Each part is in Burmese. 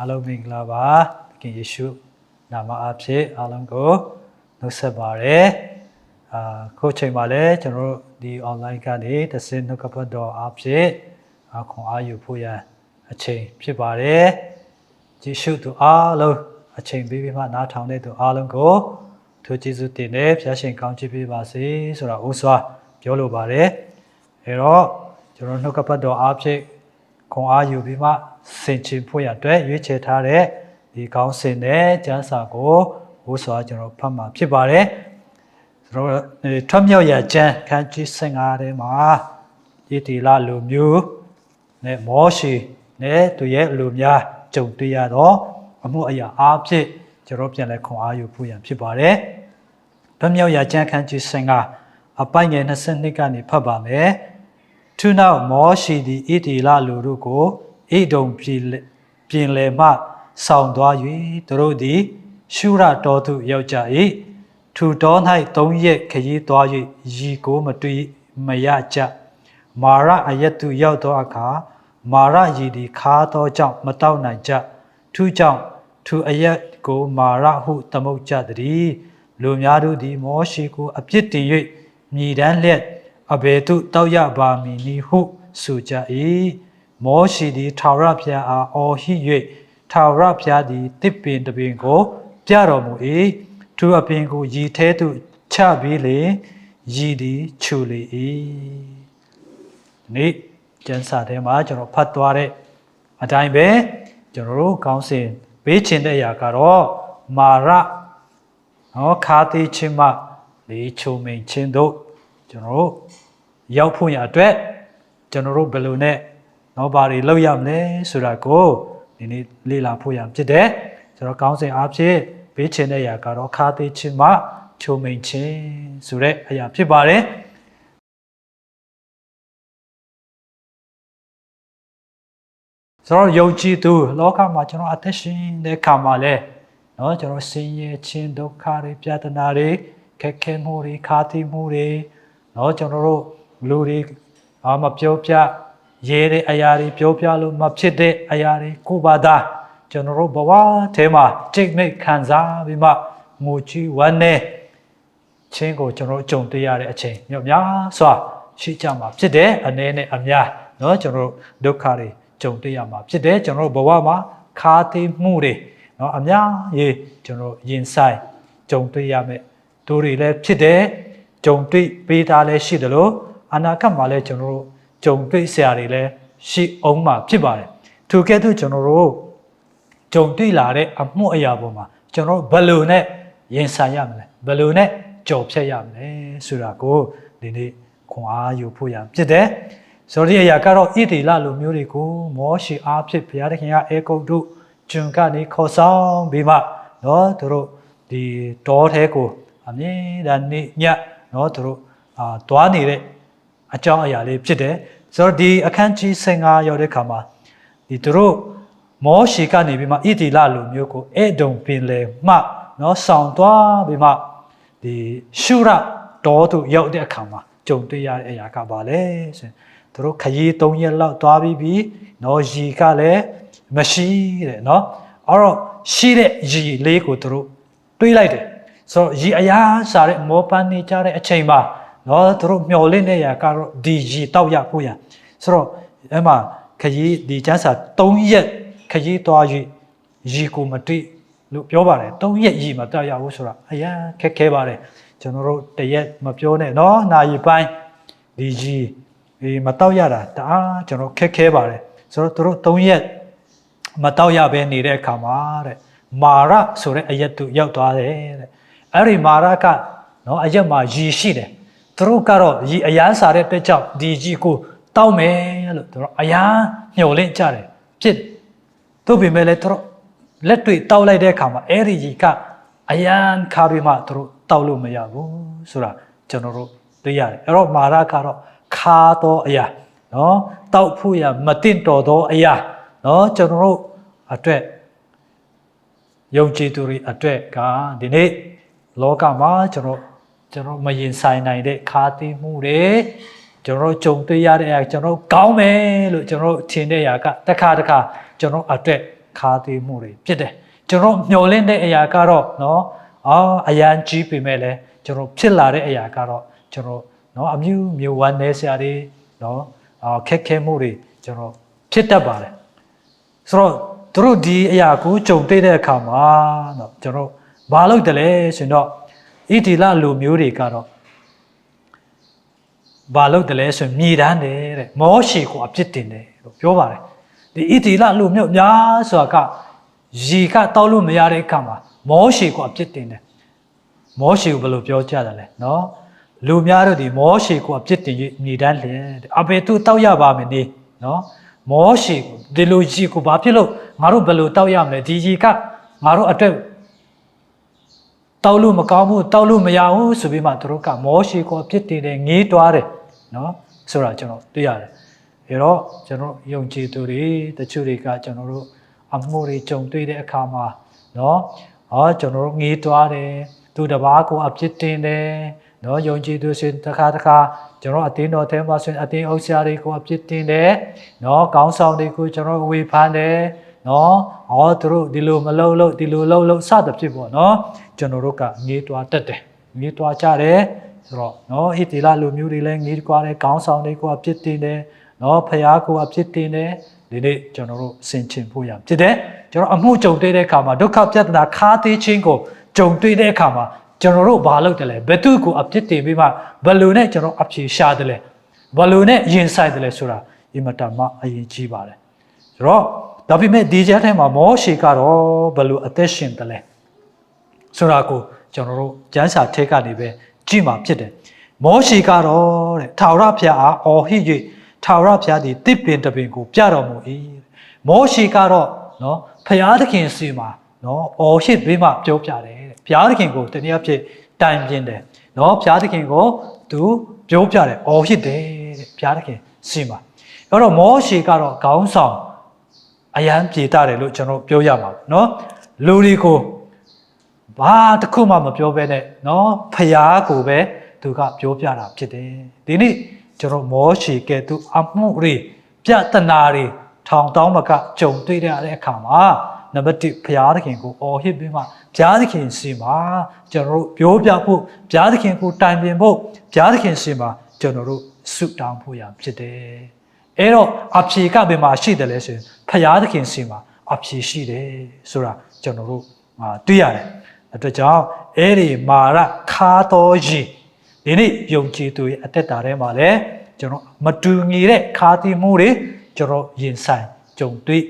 အားလုံးမင်္ဂလာပါသခင်ယေရှုနာမအားဖြင့်အားလုံးကိုနှုတ်ဆက်ပါရယ်အာခုချိန်မှာလည်းကျွန်တော်တို့ဒီ online ကနေတစင်နှုတ်ကပတ်တော်အားဖြင့်အခွန်အားယူဖို့ရန်အချိန်ဖြစ်ပါတယ်ယေရှုသူအားလုံးအချိန်ပေးပြီးမှနားထောင်တဲ့သူအားလုံးကိုထိုကျေးဇူးတင်တယ်ဖျားရှင်ကောင်းချီးပေးပါစေဆိုတာဥစွာပြောလိုပါတယ်အဲတော့ကျွန်တော်နှုတ်ကပတ်တော်အားဖြင့် ခွန်အားယူပြီးမှစင်ချင်ဖို့ရအတွက်ရွေးချယ်ထားတဲ့ဒီကောင်းစင်တဲ့ကျမ်းစာကိုဘိုးစွာကျွန်တော်ဖတ်မှာဖြစ်ပါတယ်ကျွန်တော်ထွတ်မြောက်ရာကျမ်းခန်းကြီး15ထဲမှာယတိလလူမျိုးနဲ့မောရှိနဲ့သူရဲ့လူများကြုံတွေ့ရတော့အမှုအရာအားဖြင့်ကျွန်တော်ပြန်လဲခွန်အားယူဖို့ရဖြစ်ပါတယ်ထွတ်မြောက်ရာကျမ်းခန်းကြီး15အပိုင်ငယ်22ကနေဖတ်ပါမယ် ထို့နောက်မောရှိသည်ဣတိလလူတို့ကိုဣဒုံပြည်လပြင်လယ်မှဆောင်းသွား၍သူတို့သည် ရှုရတော်သူရောက်ကြ၏ထူတော်၌သုံးရက်ခရီးသွား၍ရီကိုမတွေ့မရကြမာရအယက်သူရောက်သောအခါမာရရည်သည်ခါသောကြောင့်မတောက်နိုင်ကြထူကြောင့်ထူအယက်ကိုမာရဟုသမုတ်ကြသည်လူများတို့သည်မောရှိကိုအပြစ်တင်၍မြည်တမ်းလျက် အဘယ်သို့တောက်ရပါမည်နည်းဟုဆိုကြ၏မောရှိသည်ထာဝရဘုရားအားအော်ဟစ်၍ထာဝရဘုရားသည်တစ်ပင်တစ်ပင်ကိုပြတော်မူ၏ထိုအပင်ကိုရည်ထဲသို့ချပြီးလေရည်သည်ခြူလေ၏နေ့ကျမ်းစာထဲမှာကျွန်တော်ဖတ်သွားတဲ့အတိုင်းပဲကျွန်တော်တို့ကောင်းစဉ်ပေးချင်တဲ့အရာကတော့မာရနော်ခါသေးချင်းမှလေးချုံမိန်ချင်းတို့ ကျွန်တော်တို့ရောက်ဖို့ရအတွက်ကျွန်တော်တို့ဘယ်လိုနဲ့နော်ဘာတွေလုပ်ရမလဲဆိုတာကိုဒီနေ့လေ့လာဖို့ရဖြစ်တယ်ကျွန်တော်ကောင်းစဉ်အားဖြင့်ပေးချင်တဲ့အရာကတော့ခါသေးချင်းမှချုံမိန်ချင်းဆိုတဲ့အရာဖြစ်ပါတယ်ဆိုတော့ယုံကြည်သူလောကမှာကျွန်တော်အသက်ရှင်တဲ့ခါမှာလဲเนาะကျွန်တော်ဆင်းရဲခြင်းဒုက္ခတွေပြဿနာတွေခက်ခဲမှုတွေခါတိမှုတွေ เนาะကျွန်တော်တို့လူတွေအာမပြောပြရဲတဲ့အရာတွေပြောပြလို့မဖြစ်တဲ့အရာတွေကိုပါသားကျွန်တော်တို့ဘဝထဲမှာจิตမိတ်ခံစားပြီးမှငိုချီဝမ်းနဲ့ချင်းကိုကျွန်တော်ကြုံတွေ့ရတဲ့အချိန်မြောက်များစွာရှိကြမှာဖြစ်တယ်အနေနဲ့အများเนาะကျွန်တော်ဒုက္ခတွေကြုံတွေ့ရမှာဖြစ်တယ်ကျွန်တော်ဘဝမှာခါသေးမှုတွေเนาะအများကြီးကျွန်တော်ရင်ဆိုင်ကြုံတွေ့ရမယ်သူတွေလည်းဖြစ်တယ် ကြုံတွေ့ပေးတာလည်းရှိတယ်လို့အနာဂတ်မှာလည်းကျွန်တော်တို့ကြုံတွေ့ဆရာတွေလည်းရှိအောင်မှာဖြစ်ပါတယ်သူကဲ့သို့ကျွန်တော်တို့ကြုံတွေ့လာတဲ့အမှုအရာပေါ်မှာကျွန်တော်ဘယ်လိုနဲ့ရင်ဆိုင်ရမလဲဘယ်လိုနဲ့ကြော်ဖြတ်ရမလဲဆိုတာကိုဒီနေ့ခွန်အားယူဖို့ရဖြစ်တယ်ဆိုတော့ဒီအရာကတော့ဣတိလလိုမျိုးတွေကိုမောရှိအားဖြင့်ဘုရားသခင်ကအေဂုတ်တို့ဂျွန်ကနေခေါ်ဆောင်ပြီးမှเนาะသူတို့ဒီတောထဲကိုအမြဲတမ်းနေည เนาะသူတို့အာတွားနေတဲ့အကြောင်းအရာလေးဖြစ်တယ်ဆိုတော့ဒီအခန်းကြီး15ရောက်တဲ့ခါမှာဒီသူတို့မောရှိကနေပြီးမှဣတိလလိုမျိုးကိုအဲ့ဒုံပင်လေမှเนาะဆောင်သွားပြီးမှဒီရှုရတော်သူရောက်တဲ့အခါမှာကြုံတွေ့ရတဲ့အရာကပါလဲဆိုရင်သူတို့ခရီး၃ရက်လောက်သွားပြီးပြီเนาะရီကလည်းမရှိတဲ့เนาะအဲ့တော့ရှိတဲ့ရီလေးကိုသူတို့တွေးလိုက်တယ် ဆိုတော့ရီအရာရှာတဲ့မောပန်းနေကြတဲ့အချိန်မှာနော်သူတို့မျော်လင့်နေရကတော့ဒီရီတောက်ရဖို့ရဆိုတော့အဲ့မှာခရီးဒီကျန်းစာ3ရက်ခရီးသွား၍ရီကိုမတွေ့လို့ပြောပါတယ်3ရက်ရီမတောက်ရဘူးဆိုတော့အရာခက်ခဲပါတယ်ကျွန်တော်တို့တရက်မပြောနဲ့နော်နာရီပိုင်းဒီရီဒီမတောက်ရတာတအားကျွန်တော်ခက်ခဲပါတယ်ဆိုတော့သူတို့3ရက်မတောက်ရဘဲနေတဲ့အခါမှာတဲ့မာရဆိုတဲ့အရက်သူရောက်သွားတယ်တဲ့ အဲ့ဒီမာရကနော်အရက်မှာရည်ရှိတယ်သူတို့ကတော့ရည်အရန်စားတဲ့အတွက်ကြောင့်ဒီကြီးကိုတောက်မယ်လို့သူတို့အရန်မျှော်လင့်ကြတယ်ဖြစ်သူ့ပေမဲ့လည်းသူတို့လက်တွေ့တောက်လိုက်တဲ့အခါမှာအဲ့ဒီကြီးကအရန်ခါပြီးမှသူတို့တောက်လို့မရဘူးဆိုတာကျွန်တော်တို့သိရတယ်အဲ့တော့မာရကတော့ခါတော့အရာနော်တောက်ဖို့ရမတင့်တော်သောအရာနော်ကျွန်တော်တို့အတွက်ယုံကြည်သူတွေအတွက်ကဒီနေ့ လောကမှာကျွန်တော်ကျွန်တော်မရင်ဆိုင်နိုင်တဲ့ခါသိမှုတွေကျွန်တော်ကြုံတွေ့ရတဲ့အရာကျွန်တော်ကောင်းမယ်လို့ကျွန်တော်ထင်တဲ့အရာကတစ်ခါတစ်ခါကျွန်တော်အတွက်ခါသေးမှုတွေဖြစ်တယ်ကျွန်တော်မျောလင့်တဲ့အရာကတော့နော်အာအရန်ကြီးပေမဲ့လည်းကျွန်တော်ဖြစ်လာတဲ့အရာကတော့ကျွန်တော်နော်အမျိုးမျိုးဝမ်းနေစရာတွေနော်အာခက်ခဲမှုတွေကျွန်တော်ဖြစ်တတ်ပါတယ်ဆိုတော့သူတို့ဒီအရာကိုကြုံတွေ့တဲ့အခါမှာနော်ကျွန်တော် ဘာလုပ်တယ်လဲဆိုရင်တော့ဣတိလလူမျိုးတွေကတော့ဘာလုပ်တယ်လဲဆိုရင်မြေတန်းတယ်တဲ့မောရှေကိုအပြစ်တင်တယ်လို့ပြောပါတယ်ဒီဣတိလလူမျိုးများဆိုတာကရေကတောက်လို့မရတဲ့အခါမှာမောရှေကိုအပြစ်တင်တယ်မောရှေကိုဘယ်လိုပြောကြတယ်လဲနော်လူများတို့ဒီမောရှေကိုအပြစ်တင်၍မြေတန်းလျင်တဲ့အဘယ်သူတောက်ရပါမနေနော်မောရှေကိုဒီလိုရေကိုဘာဖြစ်လို့ငါတို့ဘယ်လိုတောက်ရမလဲဒီရေကငါတို့အတွက် တောက်လို့မကောင်းဘူးတောက်လို့မရဘူးဆိုပြီးမှသူတို့ကမောရှိကိုအဖြစ်တည်တယ်ငေးတွားတယ်နော်ဆိုတာကျွန်တော်သိရတယ်အဲတော့ကျွန်တော်ယုံကြည်သူတွေတချို့တွေကကျွန်တော်တို့အမှုတွေကြုံတွေ့တဲ့အခါမှာနော်ဟောကျွန်တော်တို့ငေးတွားတယ်သူတစ်ပါးကိုအဖြစ်တင်တယ်နော်ယုံကြည်သူရှင်တစ်ခါတစ်ခါကျွန်တော်အတင်းတော်ထဲမှာဆိုရင်အတင်းအုပ်ဆရာတွေကိုအဖြစ်တင်တယ်နော်ကောင်းဆောင်တွေကိုကျွန်တော်ဝေဖန်တယ် နော်ဟောသူတို့ဒီလိုမလုပ်လို့ဒီလိုလုပ်လို့စသဖြင့်ပေါ့နော်ကျွန်တော်တို့ကငေးတွားတက်တယ်ငေးတွားကြတယ်ဆိုတော့နော်ဣတိလလူမျိုးတွေလည်းငေးတွားတယ်ကောင်းဆောင်တွေကိုအဖြစ်တင်တယ်နော်ဖះကိုအဖြစ်တင်တယ်ဒီနေ့ကျွန်တော်တို့ဆင်ခြင်ဖို့ရဖြစ်တယ်ကျွန်တော်အမှုကြုံတွေ့တဲ့အခါမှာဒုက္ခပြဿနာခါသေးခြင်းကိုကြုံတွေ့တဲ့အခါမှာကျွန်တော်တို့ဘာလုပ်တယ်လဲဘယ်သူကိုအဖြစ်တင်ပြီးမှဘယ်လိုနဲ့ကျွန်တော်အဖြေရှာတယ်လဲဘယ်လိုနဲ့ရင်ဆိုင်တယ်လဲဆိုတာအင်မတန်မှအရင်ကြီးပါတယ်ဆိုတော့ ဒါပေမဲ့ဒီကြားထဲမှာမောရှေကတော့ဘယ်လိုအသက်ရှင်တယ်လဲဆိုတာကိုကျွန်တော်တို့ကျမ်းစာထဲကနေပဲကြည့်မှာဖြစ်တယ်မောရှေကတော့တဲ့ထာဝရဘုရားအားအော်ဟစ်၍ထာဝရဘုရားသည်တစ်ပင်တစ်ပင်ကိုပြတော်မူ၏မောရှေကတော့နော်ဘုရားသခင်စီမှာနော်အော်ဟစ်ပြီးမှပြောပြတယ်တဲ့ဘုရားသခင်ကိုတနည်းအားဖြင့်တိုင်ပြင်းတယ်နော်ဘုရားသခင်ကိုသူပြောပြတယ်အော်ဟစ်တယ်တဲ့ဘုရားသခင်စီမှာအဲ့တော့မောရှေကတော့ခေါင်းဆောင် အယံပြေတာတယ်လို့ကျွန်တော်ပြောရမှာเนาะလူတွေကိုဘာတစ်ခုမှမပြောဘဲနဲ့เนาะဖျားကိုပဲသူကပြောပြတာဖြစ်တယ်ဒီနေ့ကျွန်တော်မောရှေကဲသူအမှုတွေပြတနာတွေထောင်တောင်းမကကြုံတွေ့ရတဲ့အခါမှာနံပါတ်1ဘုရားသခင်ကိုအော်ဟစ်ပြီးမှဘုရားသခင်စီမှာကျွန်တော်တို့ပြောပြဖို့ဘုရားသခင်ကိုတိုင်ပင်ဖို့ဘုရားသခင်စီမှာကျွန်တော်တို့ဆုတောင်းဖို့ရဖြစ်တယ် အဲ့တော့အဖြေကဘယ်မှာရှိတယ်လဲဆိုရင်ဖရာသခင်စီမှာအဖြေရှိတယ်ဆိုတာကျွန်တော်တို့အာတွေ့ရတယ်အတွက်ကြောင့်အဲ့ဒီမာရခါတော်ကြီးဒီနေ့ယုံကြည်သူရဲ့အသက်တာထဲမှာလည်းကျွန်တော်မတူညီတဲ့ခါတီမှုတွေကျွန်တော်ရင်ဆိုင်ကြုံတွေ့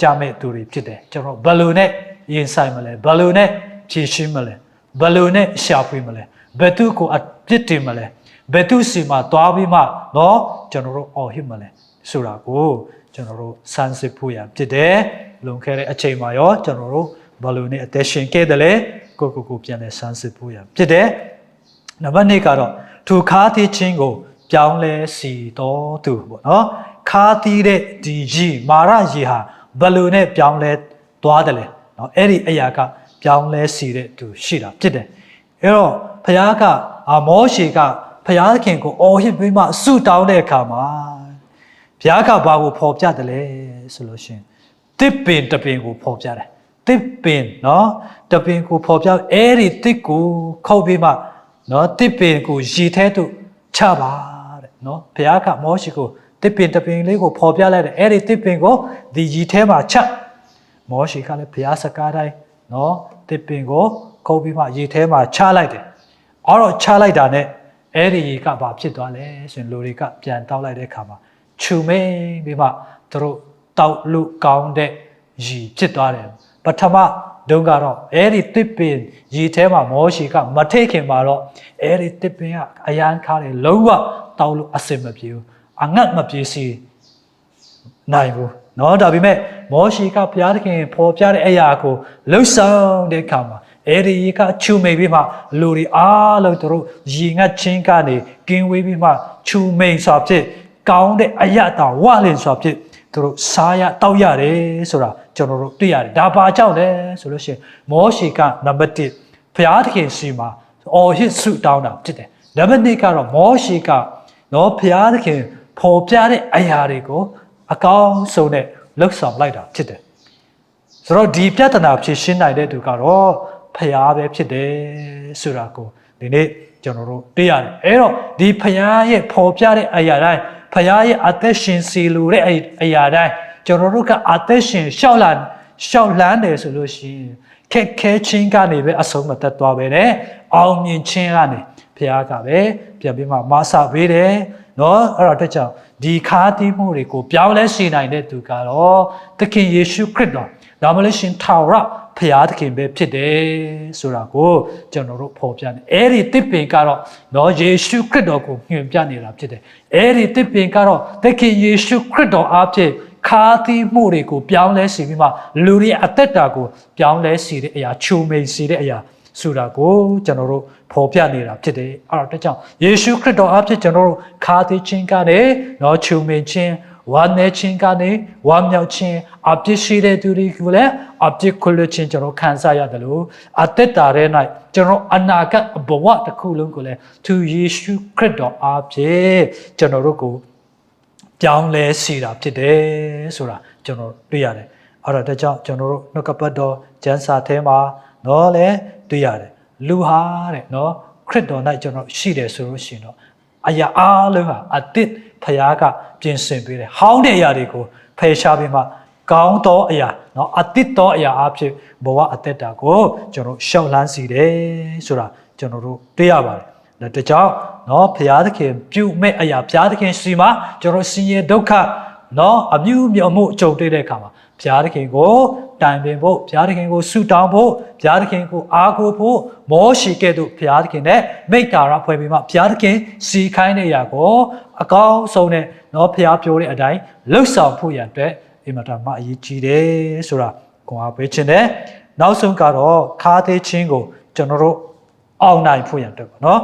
ကြမဲ့သူတွေဖြစ်တယ်ကျွန်တော်ဘယ်လိုနဲ့ရင်ဆိုင်မလဲဘယ်လိုနဲ့ဖြေရှင်းမလဲဘယ်လိုနဲ့ရှာဖွေမလဲဘယ်သူကိုအပြစ်တင်မလဲဘယ်သူစီမှာတွားပြီးမှเนาะကျွန်တော်တို့အော်ဟစ်မလဲ ဆိုတာကိုကျွန်တော်တို့စမ်းစစ်ဖို့ရဖြစ်တယ်လွန်ခဲ့တဲ့အချိန်မှာရောကျွန်တော်တို့ဘယ်လိုနဲ့အသက်ရှင်ခဲ့တယ်လဲကိုကိုကိုပြန်လဲစမ်းစစ်ဖို့ရဖြစ်တယ်နံပါတ်2ကတော့ထိုခါးသီးချင်းကိုပြောင်းလဲစီတော်သူပေါ့နော်ခါးသီးတဲ့ဒီကြီးမာရရီဟာဘယ်လိုနဲ့ပြောင်းလဲသွားတယ်လဲနော်အဲ့ဒီအရာကပြောင်းလဲစီတဲ့သူရှိတာဖြစ်တယ်အဲ့တော့ဖခင်ကအာမောရှေကဖခင်ကိုအော်ဟစ်ပြီးမှဆုတောင်းတဲ့အခါမှာ ဘုရားကဘာကိုဖော်ပြတယ်လဲဆိုလို့ရှိရင်တစ်ပင်တစ်ပင်ကိုဖော်ပြတယ်တစ်ပင်နော်တစ်ပင်ကိုဖော်ပြအဲ့ဒီတစ်ကိုခုတ်ပြီးမှနော်တစ်ပင်ကိုရည်ထဲသို့ချပါတဲ့နော်ဘုရားကမောရှေကိုတစ်ပင်တစ်ပင်လေးကိုဖော်ပြလိုက်တယ်အဲ့ဒီတစ်ပင်ကိုဒီရည်ထဲမှာချမောရှေကလည်းဘုရားစကားတိုင်းနော်တစ်ပင်ကိုခုတ်ပြီးမှရည်ထဲမှာချလိုက်တယ်အော်တော့ချလိုက်တာနဲ့အဲ့ဒီရေကဘာဖြစ်သွားလဲဆိုရင်လူတွေကပြန်တောက်လိုက်တဲ့အခါမှာ ခြုံမိန်ပြီးမှသူတို့တောက်လို့ကောင်းတဲ့ရေဖြစ်သွားတယ်ပထမတုန်းကတော့အဲ့ဒီတစ်ပင်ရေထဲမှာမောရှေကမထိတ်ခင်မှာတော့အဲ့ဒီတစ်ပင်ကအရန်ခါတယ်လုံးဝတောက်လို့အစင်မပြေဘူးအငတ်မပြေစီနိုင်ဘူးเนาะဒါပေမဲ့မောရှေကဘုရားသခင်ပေါ်ပြတဲ့အရာကိုလှုပ်ဆောင်တဲ့အခါမှာအဲ့ဒီရေကချူမိန်ပြီးမှလူတွေအားလုံးတို့ရေငတ်ချင်းကနေကင်းဝေးပြီးမှချူမိန်စွာဖြစ် ကောင်းတဲ့အရတာဝလင်စွာဖြစ်သူတို့စားရတောက်ရတယ်ဆိုတာကျွန်တော်တို့သိရတယ်ဒါဘာကြောင့်လဲဆိုလို့ရှိရင်မောရှေကနံပါတ်1ဘုရားသခင်ရှိမှာအော်ဟစ်ဆုတောင်းတာဖြစ်တယ်နံပါတ်2ကတော့မောရှေကနော်ဘုရားသခင်ပေါ်ပြတဲ့အရာတွေကိုအကောင်းဆုံးနဲ့လှုပ်ဆောင်လိုက်တာဖြစ်တယ်ဆိုတော့ဒီပြဿနာဖြေရှင်းနိုင်တဲ့သူကတော့ဖျားပဲဖြစ်တယ်ဆိုတာကိုဒီနေ့ကျွန်တော်တို့သိရတယ်အဲ့တော့ဒီဖျားရဲ့ပေါ်ပြတဲ့အရာတိုင်း ဖျားရဲ့အသက်ရှင်စီလိုတဲ့အအရာတိုင်းကျွန်တော်တို့ကအသက်ရှင်ရှောက်လာရှောက်လန်းတယ်ဆိုလို့ရှိရင်ခက်ခဲချင်းကနေပဲအဆုံးမသက်သွားပဲနဲ့အောင်မြင်ခြင်းကနေဖျားကပဲပြန်ပြီးမှမဆပေးတယ်နော်အဲ့တော့တကြောင်ဒီခါတီးမှုတွေကိုပြောင်းလဲစေနိုင်တဲ့သူကတော့သခင်ယေရှုခရစ်တော် ဒါမှလည်းရှင်ထာဝရဖျားသခင်ပဲဖြစ်တယ်ဆိုတာကိုကျွန်တော်တို့ဖော်ပြနေအဲ့ဒီတစ်ပင်ကတော့နော်ယေရှုခရစ်တော်ကိုညွှန်ပြနေတာဖြစ်တယ်အဲ့ဒီတစ်ပင်ကတော့သခင်ယေရှုခရစ်တော်အားဖြင့်ခါသီးမှုတွေကိုပြောင်းလဲစီပြီးမှလူတွေအသက်တာကိုပြောင်းလဲစီတဲ့အရာခြုံမိန်စီတဲ့အရာဆိုတာကိုကျွန်တော်တို့ဖော်ပြနေတာဖြစ်တယ်အဲ့တော့တကြောင်ယေရှုခရစ်တော်အားဖြင့်ကျွန်တော်တို့ခါသီးခြင်းကနေနော်ခြုံမိန်ခြင်း ဝမ်းနေခြင်းကနေဝမ်းမြောက်ခြင်းအပြစ်ရှိတဲ့သူတွေကိုလည်းအပြစ်ခွင့်လွှတ်ခြင်းကျွန်တော်ခံစားရတယ်လို့အသက်တာထဲ၌ကျွန်တော်အနာဂတ်ဘဝတစ်ခုလုံးကိုလည်းသူယေရှုခရစ်တော်အားဖြင့်ကျွန်တော်တို့ကိုပြောင်းလဲစီတာဖြစ်တယ်ဆိုတာကျွန်တော်တွေ့ရတယ်အဲ့တော့ဒါကြောင့်ကျွန်တော်တို့နှုတ်ကပတ်တော်ကျမ်းစာထဲမှာတော့လဲတွေ့ရတယ်လူဟာတဲ့နော်ခရစ်တော်၌ကျွန်တော်ရှိတယ်ဆိုလို့ရှိရင်တော့အရာအားလုံးဟာအတစ် ဖခင်ကပြင်ဆင်ပေးတယ်ဟောင်းတဲ့အရာတွေကိုဖယ်ရှားပြီးမှကောင်းသောအရာเนาะအတစ်သောအရာအဖြစ်ဘဝအသက်တာကိုကျွန်တော်ရှောက်လန်းစီတယ်ဆိုတာကျွန်တော်တို့တွေ့ရပါတယ်။ဒါတကြောင်เนาะဘုရားသခင်ပြုမဲ့အရာဘုရားသခင်စီမှာကျွန်တော်ဆင်းရဲဒုက္ခเนาะအမျိုးမျိုးမှုကြုံတွေ့တဲ့အခါမှာ ဘုရားသခင်ကိုတိုင်ပင်ဖို့ဘုရားသခင်ကိုဆုတောင်းဖို့ဘုရားသခင်ကိုအားကိုးဖို့မောရှိကဲ့သို့ဘုရားသခင်နဲ့မိတ္တာရဖွဲ့ပြီးမှဘုရားသခင်စီခိုင်းတဲ့အရာကိုအကောင်းဆုံးနဲ့เนาะဘုရားပြောတဲ့အတိုင်းလှုပ်ဆောင်ဖို့ရန်အတွက်အင်မတန်မှအရေးကြီးတယ်ဆိုတာကိုအားပေးခြင်းနဲ့နောက်ဆုံးကတော့ခါသေးချင်းကိုကျွန်တော်တို့အောင်နိုင်ဖို့ရန်အတွက်ပေါ့နော်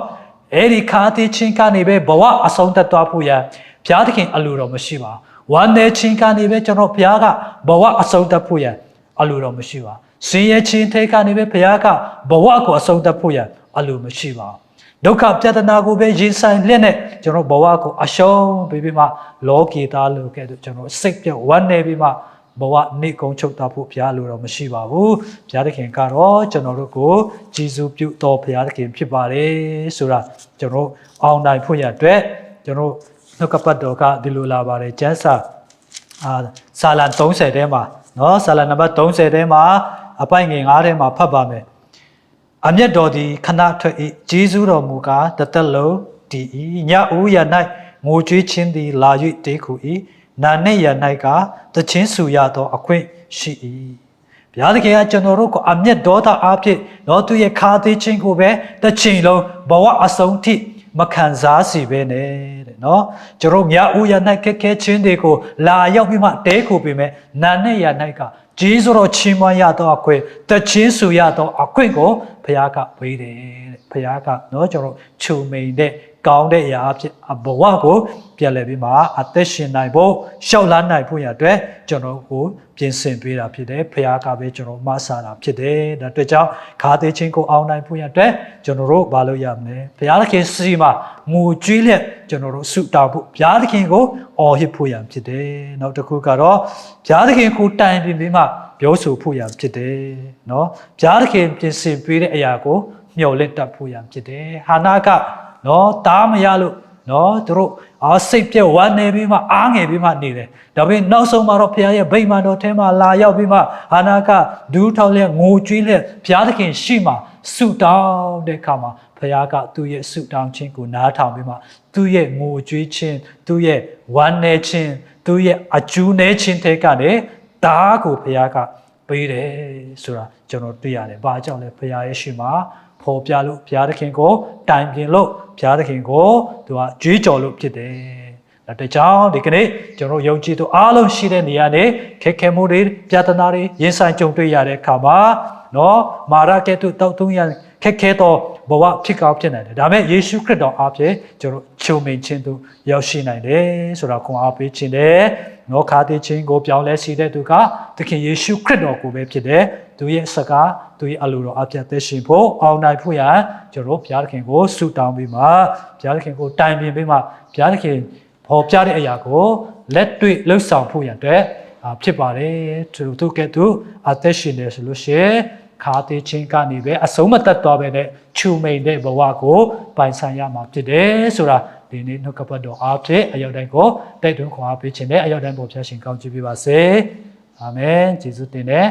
အဲ့ဒီခါသေးချင်းကနေပဲဘဝအဆုံးသတ်သွားဖို့ရန်ဘုရားသခင်အလိုတော်မရှိပါ ဝမ်းနေချင်းကနေပဲကျွန်တော်ဘုရားကဘဝအဆုံးသတ်ဖို့ရန်အလိုတော်မရှိပါဆင်းရဲခြင်းထဲကနေပဲဘုရားကဘဝကိုအဆုံးသတ်ဖို့ရန်အလိုမရှိပါဒုက္ခပြဿနာကိုပဲရင်ဆိုင်လျက်နဲ့ကျွန်တော်ဘဝကိုအရှုံးပေးပြီးမှလောကီသားလိုကဲ့သို့ကျွန်တော်စိတ်ပြောက်ဝမ်းနေပြီးမှဘဝနေကုံချုပ်တာဖို့ဘုရားလိုတော့မရှိပါဘူးဘုရားသခင်ကတော့ကျွန်တော်တို့ကိုကြည်စုပြုတော်ဘုရားသခင်ဖြစ်ပါတယ်ဆိုတာကျွန်တော်အောင်နိုင်ဖို့ရအတွက်ကျွန်တော် နှုတ်ကပတ်တော်ကဒီလိုလာပါတယ်ကျမ်းစာအာဆာလံ30ထဲမှာနော်ဆာလံနံပါတ်30ထဲမှာအပိုင်ငယ်9ထဲမှာဖတ်ပါမယ်အမျက်တော်သည်ခဏထွက်၏ဂျေဇုတော်မူကားတသက်လုံးတည်၏ညဦးရ၌ငိုကြွေးခြင်းသည်လာ၍တေးခု၏နာနှင့်ရ၌ကတခြင်းဆူရသောအခွင့်ရှိ၏ဘုရားသခင်ကကျွန်တော်တို့ကိုအမျက်ဒေါသအဖြစ်တော့သူရဲ့ခါသေးခြင်းကိုပဲတစ်ချိန်လုံးဘဝအဆုံးထိ မခံစားစီပဲနဲ့တဲ့နော်ကျွန်တော်ညဦးရ၌ခက်ခဲခြင်းတွေကိုလာရောက်ပြီးမှတဲခုပေမဲ့နာနဲ့ရ၌ကဂျေဇုတော်ချီးမွမ်းရသောအခွင့်တချင်းဆူရသောအခွင့်ကိုဘုရားကဝေးတယ်တဲ့ဘုရားကနော်ကျွန်တော်ခြုံမိန်တဲ့ကောင်းတဲ့အရာအဖြစ်ဘဝကိုပြန်လည်ပြီးမှအသက်ရှင်နိုင်ဖို့ရှောက်လန်းနိုင်ဖို့ရအတွက်ကျွန်တော်ကိုပြင်ဆင်ပေးတာဖြစ်တယ်ဖခင်ကပဲကျွန်တော်မဆာတာဖြစ်တယ်ဒါအတွက်ကြောင့်ခါသေးချင်းကိုအောင်နိုင်ဖို့ရအတွက်ကျွန်တော်တို့မလုပ်ရမလဲဘုရားသခင်စီမှာငိုကြွေးလက်ကျွန်တော်တို့ဆုတောင်းဖို့ဘုရားသခင်ကိုအော်ဟစ်ဖို့ရဖြစ်တယ်နောက်တစ်ခုကတော့ဘုရားသခင်ကိုတိုင်ပင်ပြီးမှ ပြောဆိုဖို့ရဖြစ်တယ်เนาะဘုရားသခင်ပြင်ဆင်ပေးတဲ့အရာကိုမျှော်လင့်တတ်ဖို့ရဖြစ်တယ်ဟာနာကနော်တားမရလို့နော်သူတို့အာစိတ်ပြက်ဝမ်းနေပြီးမှအားငယ်ပြီးမှနေတယ်ဒါပေမဲ့နောက်ဆုံးမှာတော့ဘုရားရဲ့ဗိမာန်တော်ထဲမှာလာရောက်ပြီးမှဟာနာကဒူးထောက်လက်ငိုကြွေးလက်ဘုရားသခင်ရှိမှဆုတောင်းတဲ့အခါမှာဘုရားကသူ့ရဲ့ဆုတောင်းခြင်းကိုနားထောင်ပြီးမှသူ့ရဲ့ငိုကြွေးခြင်းသူ့ရဲ့ဝမ်းနေခြင်းသူ့ရဲ့အကျူးနေခြင်းတွေကနေ ဒါကိုဘုရားကပေးတယ်ဆိုတာကျွန်တော်တွေ့ရတယ်။ဘာကြောင့်လဲဘုရားရဲ့ရှိမှဖော်ပြလို့ဘုရားသခင်ကိုတိုင်ပြင်လို့ဘုရားသခင်ကိုသူကကြွေးကြော်လို့ဖြစ်တယ်။ဒါတကြောင်ဒီကနေ့ကျွန်တော်ယုံကြည်သူအားလုံးရှိတဲ့နေရာနေခက်ခဲမှုတွေပြဿနာတွေရင်ဆိုင်ကြုံတွေ့ရတဲ့အခါမှာနော်မာရကဲ့သို့တောက်သုံးရခက်ခဲသောဘဝဖြစ်ကောင်းဖြစ်နိုင်တယ်ဒါပေမဲ့ယေရှုခရစ်တော်အားဖြင့်ကျွန်တော်ချုံမိန်ခြင်းသူရောက်ရှိနိုင်တယ်ဆိုတာခွန်အားပေးခြင်းတယ် နော်ခါသေးခြင်းကိုပြောင်းလဲစီတဲ့သူကသခင်ယေရှုခရစ်တော်ကိုပဲဖြစ်တယ်သူရဲ့စကားသူရဲ့အလိုတော်အပြတ်သက်ရှင်ဖို့အောင်နိုင်ဖို့ရန်ကျွန်တော်ဘုရားသခင်ကိုဆုတောင်းပြီးမှဘုရားသခင်ကိုတိုင်ပင်ပြီးမှဘုရားသခင်ပေါ်ပြတဲ့အရာကိုလက်တွေ့လှုပ်ဆောင်ဖို့ရန်အတွက်အာဖြစ်ပါတယ်သူသူကဲ့သူအသက်ရှင်နေဆိုလို့ရှိရင်ခါသေးချင်းကနေပဲအဆုံးမတက်သွားပဲနဲ့ခြုံမိန်တဲ့ဘဝကိုပိုင်ဆိုင်ရမှာဖြစ်တယ်ဆိုတာ ဒီနေ့နှုတ်ကပတ်တော်အားဖြင့်အရောက်တိုင်းကိုတိုက်တွန်းခွန်အားပေးခြင်းနဲ့အရောက်တိုင်းပေါ်ဖြတ်ရှင်ကောင်းချီးပေးပါစေအာမင်ယေရှုတင်တဲ့